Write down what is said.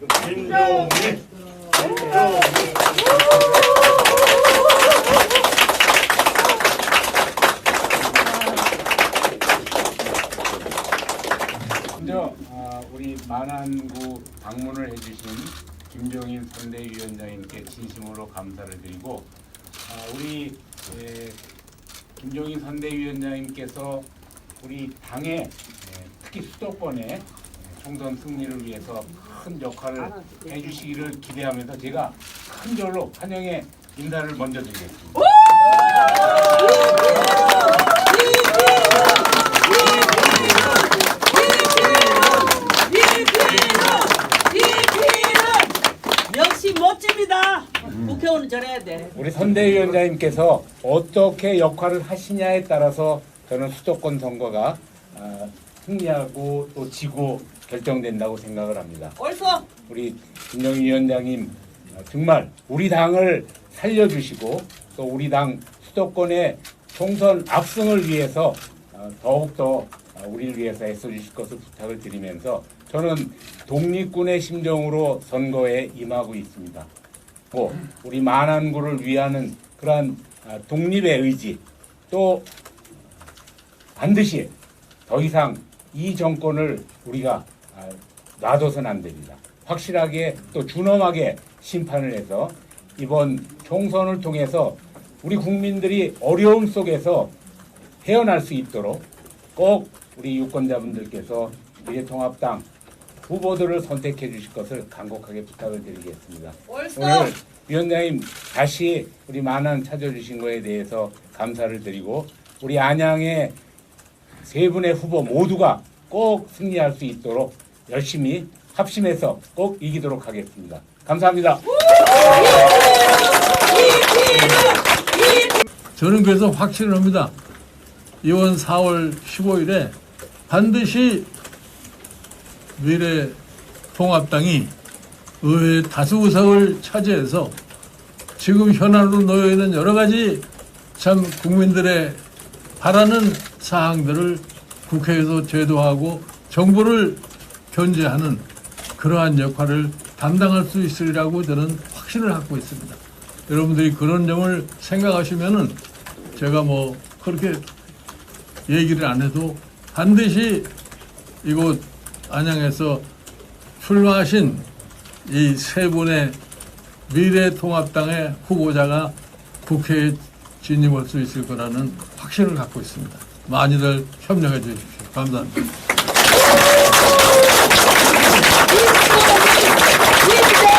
김종민 먼저 아, 우리 만안구 방문을 해주신 김종인 선대위원장님께 진심으로 감사를 드리고 아, 우리 에, 김종인 선대위원장님께서 우리 당의 에, 특히 수도권의 에, 총선 승리를 위해서 큰 역할을 해주시기를 기대하면서 제가 큰 절로 환영의 인사를 먼저 드리겠습니다. 역시 멋집니다. 국회의원은 저래야 돼. 우리 선대위원장님께서 어떻게 역할을 하시냐에 따라서 저는 수도권 선거가 아, 승리하고 또 지고 결정된다고 생각을 합니다. 옳소. 우리 김영희 위원장님 어, 정말 우리 당을 살려주시고 또 우리 당 수도권의 총선 압승을 위해서 어, 더욱더 어, 우리를 위해서 애써주실 것을 부탁을 드리면서 저는 독립군의 심정으로 선거에 임하고 있습니다. 뭐 우리 만안구를 위하는 그러한 아, 독립의 의지 또 반드시 더 이상 이 정권을 우리가 아, 놔둬서는 안 됩니다. 확실하게 또 준엄하게 심판을 해서 이번 총선을 통해서 우리 국민들이 어려움 속에서 헤어날 수 있도록 꼭 우리 유권자분들께서 미래통합당 후보들을 선택해 주실 것을 간곡하게 부탁을 드리겠습니다. 오늘 위원장님 다시 우리 만안 찾아주신 거에 대해서 감사를 드리고 우리 안양의 세 분의 후보 모두가 꼭 승리할 수 있도록 열심히 합심해서 꼭 이기도록 하겠습니다. 감사합니다. 저는 그래서 확신을 합니다. 이번 4월 15일에 반드시 미래 통합당이 의회 다수 의석을 차지해서 지금 현안으로 놓여 있는 여러 가지 참 국민들의 바라는 사항들을 국회에서 제도하고 정부를 견제하는 그러한 역할을 담당할 수 있으리라고 저는 확신을 갖고 있습니다. 여러분들이 그런 점을 생각하시면은 제가 뭐 그렇게 얘기를 안 해도 반드시 이곳 안양에서 출마하신 이 세 분의 미래통합당의 후보자가 국회에 진입할 수 있을 거라는 확신을 갖고 있습니다. 많이들 협력해 주십시오. 감사합니다. 어,